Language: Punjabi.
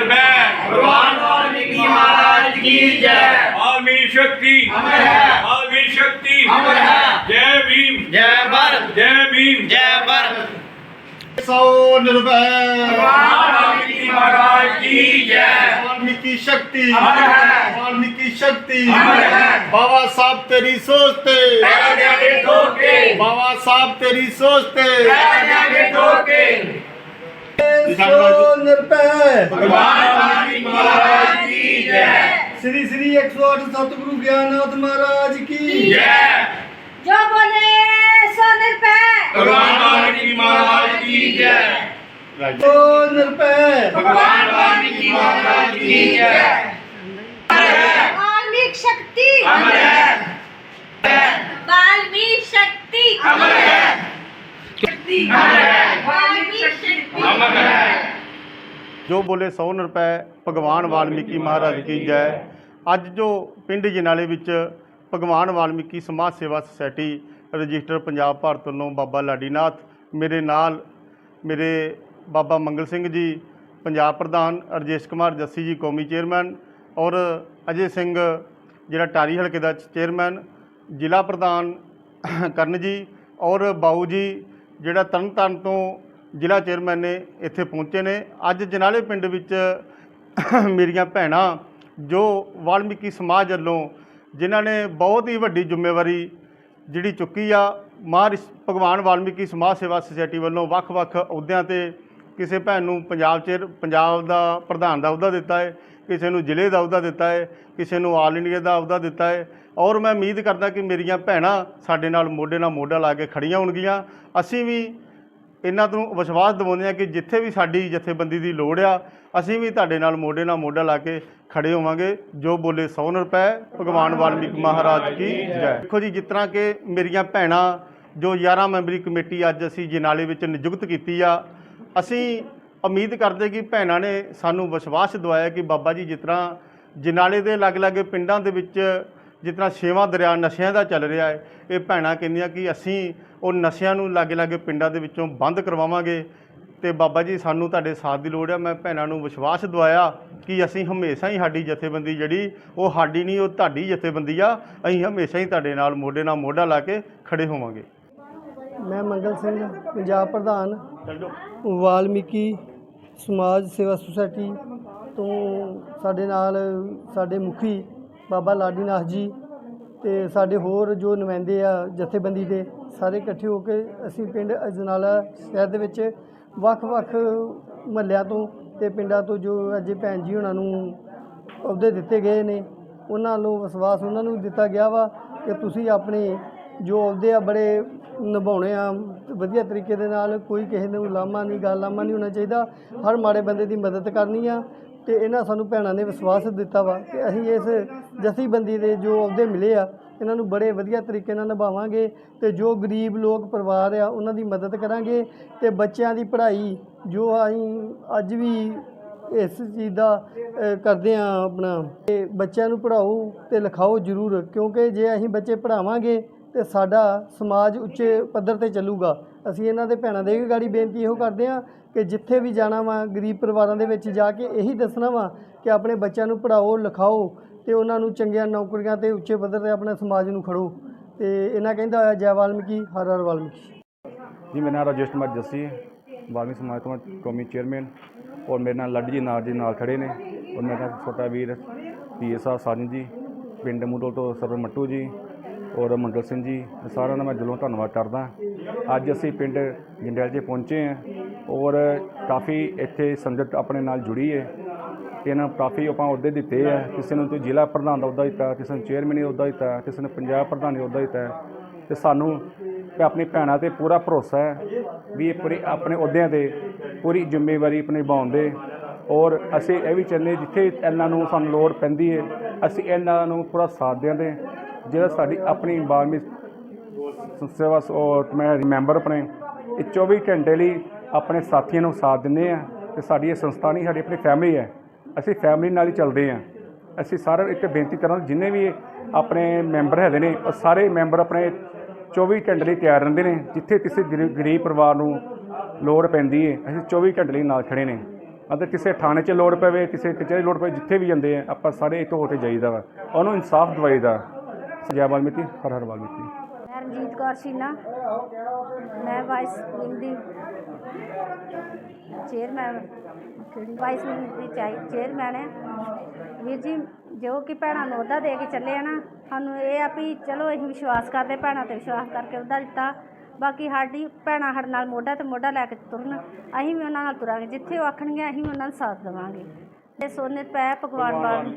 निर्भय भगवान वाल्मीकि महाराज की जय। वाल्मीकि शक्ति। अमर है। वाल्मीकि शक्ति। अमर है। जय भीम। जय भारत। जय भीम। जय भारत। सौ निर्भय। भगवान वाल्मीकि महाराज की जय। वाल्मीकि शक्ति। अमर है। वाल्मीकि शक्ति। अमर है। बाबा साहब तेरी सोचते बाबा साहब तेरी सोचते श्री श्री एक सौ आठ सतगुरु ज्ञाननाथ महाराज की जो बोले सो भगवान की महाराज की जय सो निर्भय भगवान की महाराज की जय शक्ति अमर है ਜੋ ਬੋਲੇ 100 ਰੁਪਏ ਭਗਵਾਨ ਵਾਲਮੀਕੀ ਮਹਾਰਾਜ ਕੀ ਜੈ। ਅੱਜ ਜੋ ਪਿੰਡ ਜਨਾਲੇ ਵਿੱਚ ਭਗਵਾਨ ਵਾਲਮੀਕੀ ਸਮਾਜ ਸੇਵਾ ਸੁਸਾਇਟੀ ਰਜਿਸਟਰ ਪੰਜਾਬ ਭਾਰਤ ਵੱਲੋਂ ਬਾਬਾ ਲਾਡੀਨਾਥ, ਮੇਰੇ ਨਾਲ ਮੇਰੇ ਬਾਬਾ ਮੰਗਲ ਸਿੰਘ ਜੀ, ਪੰਜਾਬ ਪ੍ਰਧਾਨ ਰਜੇਸ਼ ਕੁਮਾਰ ਜੱਸੀ ਜੀ, ਕੌਮੀ ਚੇਅਰਮੈਨ ਔਰ ਅਜੇ ਸਿੰਘ, ਜਿਹੜਾ ਟਾਰੀ ਹਲਕੇ ਦਾ ਚੇਅਰਮੈਨ, ਜ਼ਿਲ੍ਹਾ ਪ੍ਰਧਾਨ ਕਰਨ ਜੀ ਔਰ ਬਾਊ ਜੀ, ਜਿਹੜਾ ਤਰਨਤਾਰਨ ਤੋਂ ਜ਼ਿਲ੍ਹਾ ਚੇਅਰਮੈਨ ਨੇ ਇੱਥੇ ਪਹੁੰਚੇ ਨੇ। ਅੱਜ ਜਨਾਲੇ ਪਿੰਡ ਵਿੱਚ ਮੇਰੀਆਂ ਭੈਣਾਂ ਜੋ ਵਾਲਮੀਕੀ ਸਮਾਜ ਵੱਲੋਂ ਜਿਨ੍ਹਾਂ ਨੇ ਬਹੁਤ ਹੀ ਵੱਡੀ ਜ਼ਿੰਮੇਵਾਰੀ ਜਿਹੜੀ ਚੁੱਕੀ ਆ ਮਹਾਰਿ ਭਗਵਾਨ ਵਾਲਮੀਕੀ ਸਮਾਜ ਸੇਵਾ ਸੁਸਾਇਟੀ ਵੱਲੋਂ ਵੱਖ-ਵੱਖ ਅਹੁਦਿਆਂ ਤੇ ਕਿਸੇ ਭੈਣ ਨੂੰ ਪੰਜਾਬ ਚੇਅਰ ਪੰਜਾਬ ਦਾ ਪ੍ਰਧਾਨ ਦਾ ਅਹੁਦਾ ਦਿੱਤਾ ਹੈ, ਕਿਸੇ ਨੂੰ ਜ਼ਿਲ੍ਹੇ ਦਾ ਅਹੁਦਾ ਦਿੱਤਾ ਹੈ, ਕਿਸੇ ਨੂੰ ਆਲ ਇੰਡੀਆ ਦਾ ਅਹੁਦਾ ਦਿੱਤਾ ਹੈ। ਔਰ ਮੈਂ ਉਮੀਦ ਕਰਦਾ ਕਿ ਮੇਰੀਆਂ ਭੈਣਾਂ ਸਾਡੇ ਨਾਲ ਮੋਢੇ ਨਾਲ ਮੋਢਾ ਲਾ ਕੇ ਖੜੀਆਂ ਹੋਣਗੀਆਂ। ਅਸੀਂ ਵੀ ਇਹਨਾਂ ਨੂੰ ਵਿਸ਼ਵਾਸ ਦਿਵਾਉਂਦੇ ਹਾਂ ਕਿ ਜਿੱਥੇ ਵੀ ਸਾਡੀ ਜਥੇਬੰਦੀ ਦੀ ਲੋੜ ਆ, ਅਸੀਂ ਵੀ ਤੁਹਾਡੇ ਨਾਲ ਮੋਢੇ ਨਾਲ ਮੋਢਾ ਲਾ ਕੇ ਖੜੇ ਹੋਵਾਂਗੇ। ਜੋ ਬੋਲੇ 100 ਰੁਪਏ, ਭਗਵਾਨ ਵਾਲਮੀਕ ਮਹਾਰਾਜ ਕੀ ਜੈ। ਦੇਖੋ ਜੀ, ਜਿਸ ਤਰ੍ਹਾਂ ਕਿ ਮੇਰੀਆਂ ਭੈਣਾਂ, ਜੋ 11 ਮੈਂਬਰੀ ਕਮੇਟੀ ਅੱਜ ਅਸੀਂ ਜਨਾਲੇ ਵਿੱਚ ਨਿਯੁਕਤ ਕੀਤੀ ਆ, ਅਸੀਂ ਉਮੀਦ ਕਰਦੇ ਕਿ ਭੈਣਾਂ ਨੇ ਸਾਨੂੰ ਵਿਸ਼ਵਾਸ ਦਿਵਾਇਆ ਕਿ ਬਾਬਾ ਜੀ ਜਿਸ ਤਰ੍ਹਾਂ ਜਨਾਲੇ ਦੇ ਅਲੱਗ-ਅਲੱਗ ਪਿੰਡਾਂ ਦੇ ਵਿੱਚ ਜਿਸ ਤਰ੍ਹਾਂ ਛੇਵਾਂ ਦਰਿਆ ਨਸ਼ਿਆਂ ਦਾ ਚੱਲ ਰਿਹਾ ਹੈ ਇਹ ਭੈਣਾਂ ਕਹਿੰਦੀਆਂ ਕਿ ਅਸੀਂ ਉਹ ਨਸ਼ਿਆਂ ਨੂੰ ਲਾਗੇ-ਲਾਗੇ ਪਿੰਡਾਂ ਦੇ ਵਿੱਚੋਂ ਬੰਦ ਕਰਵਾਵਾਂਗੇ। ਤੇ ਬਾਬਾ ਜੀ ਸਾਨੂੰ ਤੁਹਾਡੇ ਸਾਥ ਦੀ ਲੋੜ ਹੈ। ਮੈਂ ਭੈਣਾਂ ਨੂੰ ਵਿਸ਼ਵਾਸ ਦਿਵਾਇਆ ਕਿ ਅਸੀਂ ਹਮੇਸ਼ਾ ਹੀ ਸਾਡੀ ਜਥੇਬੰਦੀ ਜਿਹੜੀ ਉਹ ਸਾਡੀ ਨਹੀਂ ਉਹ ਤੁਹਾਡੀ ਜਥੇਬੰਦੀ ਆ। ਅਸੀਂ ਹਮੇਸ਼ਾ ਹੀ ਤੁਹਾਡੇ ਨਾਲ ਮੋਢੇ ਨਾਲ ਮੋਢਾ ਲਾ ਕੇ ਖੜੇ ਹੋਵਾਂਗੇ। ਮੈਂ ਮੰਗਲ ਸਿੰਘ ਪੰਜਾਬ ਪ੍ਰਧਾਨ। ਵਾਲਮੀਕੀ ਸਮਾਜ ਸੇਵਾ ਸੁਸਾਇਟੀ ਤੋਂ ਸਾਡੇ ਨਾਲ ਸਾਡੇ ਮੁਖੀ ਬਾਬਾ ਲਾਡੀ ਨਾਥ ਜੀ ਤੇ ਸਾਡੇ ਹੋਰ ਜੋ ਨੁਮਾਇੰਦੇ ਆ, ਜਥੇਬੰਦੀ ਦੇ, ਸਾਰੇ ਇਕੱਠੇ ਹੋ ਕੇ ਅਸੀਂ ਪਿੰਡ ਅਜਨਾਲਾ ਸ਼ਹਿਰ ਦੇ ਵਿੱਚ ਵੱਖ-ਵੱਖ ਮਹੱਲਿਆਂ ਤੋਂ ਤੇ ਪਿੰਡਾਂ ਤੋਂ ਜੋ ਅੱਜ ਭੈਣ ਜੀ ਉਹਨਾਂ ਨੂੰ ਅਹੁਦੇ ਦਿੱਤੇ ਗਏ ਨੇ, ਉਹਨਾਂ ਨੂੰ ਵਿਸ਼ਵਾਸ ਉਹਨਾਂ ਨੂੰ ਦਿੱਤਾ ਗਿਆ ਵਾ ਕਿ ਤੁਸੀਂ ਆਪਣੇ ਜੋ ਅਹੁਦੇ ਆ ਬੜੇ ਨਿਭਾਉਣੇ ਆ ਵਧੀਆ ਤਰੀਕੇ ਦੇ ਨਾਲ ਕੋਈ ਕਿਸੇ ਨੂੰ ਲਾਮਾ ਨਹੀਂ ਗੱਲ ਲਾਮਾ ਨਹੀਂ ਹੋਣਾ ਚਾਹੀਦਾ। ਹਰ ਮਾੜੇ ਬੰਦੇ ਦੀ ਮਦਦ ਕਰਨੀ ਆ ਤੇ ਇਹਨਾਂ ਸਾਨੂੰ ਭੈਣਾਂ ਨੇ ਵਿਸ਼ਵਾਸ ਦਿੱਤਾ ਵਾ ਕਿ ਅਸੀਂ ਇਸ ਜਥੇਬੰਦੀ ਦੇ ਜੋ ਅਹੁਦੇ ਮਿਲੇ ਆ ਇਹਨਾਂ ਨੂੰ ਬੜੇ ਵਧੀਆ ਤਰੀਕੇ ਨਾਲ ਨਿਭਾਵਾਂਗੇ ਤੇ ਜੋ ਗਰੀਬ ਲੋਕ ਪਰਿਵਾਰ ਆ ਉਹਨਾਂ ਦੀ ਮਦਦ ਕਰਾਂਗੇ ਤੇ ਬੱਚਿਆਂ ਦੀ ਪੜ੍ਹਾਈ ਜੋ ਅਸੀਂ ਅੱਜ ਵੀ ਇਸ ਚੀਜ਼ ਦਾ ਅ, ਕਰਦੇ ਆ ਆਪਣਾ। ਤੇ ਬੱਚਿਆਂ ਨੂੰ ਪੜ੍ਹਾਓ ਤੇ ਲਿਖਾਓ ਜ਼ਰੂਰ ਕਿਉਂਕਿ ਜੇ ਅਸੀਂ ਬੱਚੇ ਪੜ੍ਹਾਵਾਂਗੇ ਤੇ ਸਾਡਾ ਸਮਾਜ ਉੱਚੇ ਪੱਧਰ ਤੇ ਚੱਲੂਗਾ। ਅਸੀਂ ਇਹਨਾਂ ਦੇ ਭੈਣਾਂ ਦੇ ਵੀ ਗਾੜੀ ਬੇਨਤੀ ਇਹੋ ਕਰਦੇ ਆ ਕਿ ਜਿੱਥੇ ਵੀ ਜਾਣਾ ਵਾ, ਗਰੀਬ ਪਰਿਵਾਰਾਂ ਦੇ ਵਿੱਚ ਜਾ ਕੇ ਇਹੀ ਦੱਸਣਾ ਵਾ ਕਿ ਆਪਣੇ ਬੱਚਿਆਂ ਨੂੰ ਪੜ੍ਹਾਓ, ਲਿਖਾਓ ਤੇ ਉਹਨਾਂ ਨੂੰ ਚੰਗੀਆਂ ਨੌਕਰੀਆਂ ਤੇ ਉੱਚੇ ਪੱਧਰ ਤੇ ਆਪਣੇ ਸਮਾਜ ਨੂੰ ਖੜੋ। ਤੇ ਇਹਨਾਂ ਕਹਿੰਦਾ ਹੋਇਆ ਜੈ ਵਾਲਮੀਕੀ, ਹਰ ਹਰ ਵਾਲਮੀਕੀ। ਜੀ, ਮੇਰਾ ਨਾਮ ਰਾਜੇਸ਼ ਕੁਮਾਰ ਜੱਸੀ ਹੈ ਵਾਲਮੀਕ ਸਮਾਜ ਤੋਂ ਮੈਂ ਕੌਮੀ ਚੇਅਰਮੈਨ ਔਰ ਮੇਰੇ ਨਾਲ ਲੱਡ ਜੀ ਨਾਲ ਜੀ ਨਾਲ ਖੜੇ ਨੇ। ਔਰ ਮੇਰਾ ਛੋਟਾ ਵੀਰ ਪੀਏ ਸਾਹਿਬ ਸਾਜਨ ਜੀ, ਪਿੰਡ ਮੂਡਲ ਤੋਂ ਸਰਵ ਮੱਟੂ ਜੀ ਔਰ ਮੰਡਲ ਸਿੰਘ ਜੀ, ਸਾਰਿਆਂ ਦਾ ਮੈਂ ਦਿਲੋਂ ਧੰਨਵਾਦ ਕਰਦਾ। ਅੱਜ ਅਸੀਂ ਪਿੰਡ ਜੰਡਿਆਲ 'ਚ ਪਹੁੰਚੇ ਹਾਂ ਔਰ ਕਾਫੀ ਇੱਥੇ ਸੰਗਤ ਆਪਣੇ ਨਾਲ ਜੁੜੀ ਹੈ। ਇਹਨਾਂ ਕਾਫੀ ਆਪਾਂ ਅਹੁਦੇ ਦਿੱਤੇ ਆ। ਕਿਸੇ ਨੂੰ ਕੋਈ ਜ਼ਿਲ੍ਹਾ ਪ੍ਰਧਾਨ ਦਾ ਅਹੁਦਾ ਦਿੱਤਾ, ਕਿਸੇ ਨੂੰ ਚੇਅਰਮੈਨ ਦਾ ਅਹੁਦਾ ਦਿੱਤਾ, ਕਿਸੇ ਨੂੰ ਪੰਜਾਬ ਪ੍ਰਧਾਨ ਦਾ ਅਹੁਦਾ ਦਿੱਤਾ। ਤੇ ਸਾਨੂੰ ਤੇ ਆਪਣੀ ਭੈਣਾਂ ਤੇ ਪੂਰਾ ਭਰੋਸਾ ਹੈ ਵੀ ਇਹ ਪੂਰੇ ਆਪਣੇ ਅਹੁਦਿਆਂ ਤੇ ਪੂਰੀ ਜ਼ਿੰਮੇਵਾਰੀ ਆਪਣੀ ਨਿਭਾਉਂਦੇ ਔਰ ਅਸੀਂ ਇਹ ਵੀ ਚਾਹੁੰਦੇ ਜਿੱਥੇ ਇਹਨਾਂ ਨੂੰ ਸਾਨੂੰ ਲੋੜ ਪੈਂਦੀ ਹੈ, ਅਸੀਂ ਇਹਨਾਂ ਨੂੰ ਪੂਰਾ ਸਾਥ ਦਿੰਦੇ ਜਿਹੜਾ ਸਾਡੀ ਆਪਣੀ ਬਾਲਮੀ ਸੇਵਾ ਸ- ਔਰ ਮੈਂ ਮੈਂਬਰ ਆਪਣੇ, ਇਹ 24 ਘੰਟੇ ਲਈ ਆਪਣੇ ਸਾਥੀਆਂ ਨੂੰ ਸਾਥ ਦਿੰਦੇ ਆ ਤੇ ਸਾਡੀ ਇਹ ਸੰਸਥਾ ਨਹੀਂ, ਸਾਡੀ ਆਪਣੀ ਫੈਮਿਲੀ ਹੈ। ਅਸੀਂ ਫੈਮਿਲੀ ਨਾਲ ਹੀ ਚੱਲਦੇ ਆ। ਅਸੀਂ ਸਾਰੇ ਇੱਕ ਬੇਨਤੀ ਕਰਾਂ, ਜਿੰਨੇ ਵੀ ਆਪਣੇ ਮੈਂਬਰ ਹੈਗੇ ਨੇ, ਉਹ ਸਾਰੇ ਮੈਂਬਰ ਆਪਣੇ 24 ਘੰਟੇ ਲਈ ਤਿਆਰ ਰਹਿੰਦੇ ਨੇ, ਜਿੱਥੇ ਕਿਸੇ ਗਰੀ- ਗਰੀਬ ਪਰਿਵਾਰ ਨੂੰ ਲੋੜ ਪੈਂਦੀ ਹੈ ਅਸੀਂ 24 ਘੰਟੇ ਲਈ ਨਾਲ ਖੜੇ ਨੇ। ਅਗਰ ਕਿਸੇ ਥਾਣੇ 'ਚ ਲੋੜ ਪਵੇ, ਕਿਸੇ ਕਚਹਿਰੀ ਲੋੜ ਪਵੇ, ਜਿੱਥੇ ਵੀ ਜਾਂਦੇ ਆ, ਆਪਾਂ ਸਾਰੇ ਇੱਥੋਂ ਹੋ ਕੇ ਜਾਈਦਾ ਵਾ। ਉਹਨੂੰ ਇਨਸਾਫ ਦਵਾਈਦਾ। ਜੈ ਵਾਲਮੀਕੀ ਹਰ ਹਰ ਵਾਲਮੀਕੀ ਮੈਂ ਰਣਜੀਤ ਕੌਰ ਸ਼ੀਨਾ। ਮੈਂ ਵਾਈਸ ਵਿੰਗ ਦੀ ਚੇਅਰਮੈਨ ਕਿਹੜੀ? ਵਾਈਸ ਵਿੰਗ ਦੀ ਚਾਈ ਚੇਅਰਮੈਨ ਹੈ ਵੀਰ ਜੀ ਜੋ ਕਿ ਭੈਣਾਂ ਨੂੰ ਅਹੁਦਾ ਦੇ ਕੇ ਚੱਲੇ ਆ ਨਾ ਸਾਨੂੰ ਇਹ ਆ ਵੀ ਚਲੋ ਅਸੀਂ ਵਿਸ਼ਵਾਸ ਕਰਦੇ ਭੈਣਾਂ ਤੇ ਵਿਸ਼ਵਾਸ ਕਰਕੇ ਅਹੁਦਾ ਦਿੱਤਾ। ਬਾਕੀ ਸਾਡੀ ਭੈਣਾਂ ਸਾਡੇ ਨਾਲ ਮੋਢਾ ਤੇ ਮੋਢਾ ਲੈ ਕੇ ਤੁਰਨ ਅਸੀਂ ਵੀ ਉਹਨਾਂ ਨਾਲ ਤੁਰਾਂਗੇ। ਜਿੱਥੇ ਉਹ ਆਖਣਗੇ ਅਸੀਂ ਵੀ ਉਹਨਾਂ ਦਾ ਸਾਥ ਦੇਵਾਂਗੇ। ਤੇ ਸੋਨੇ ਪੈ ਭਗਵਾਨ ਵਾਲ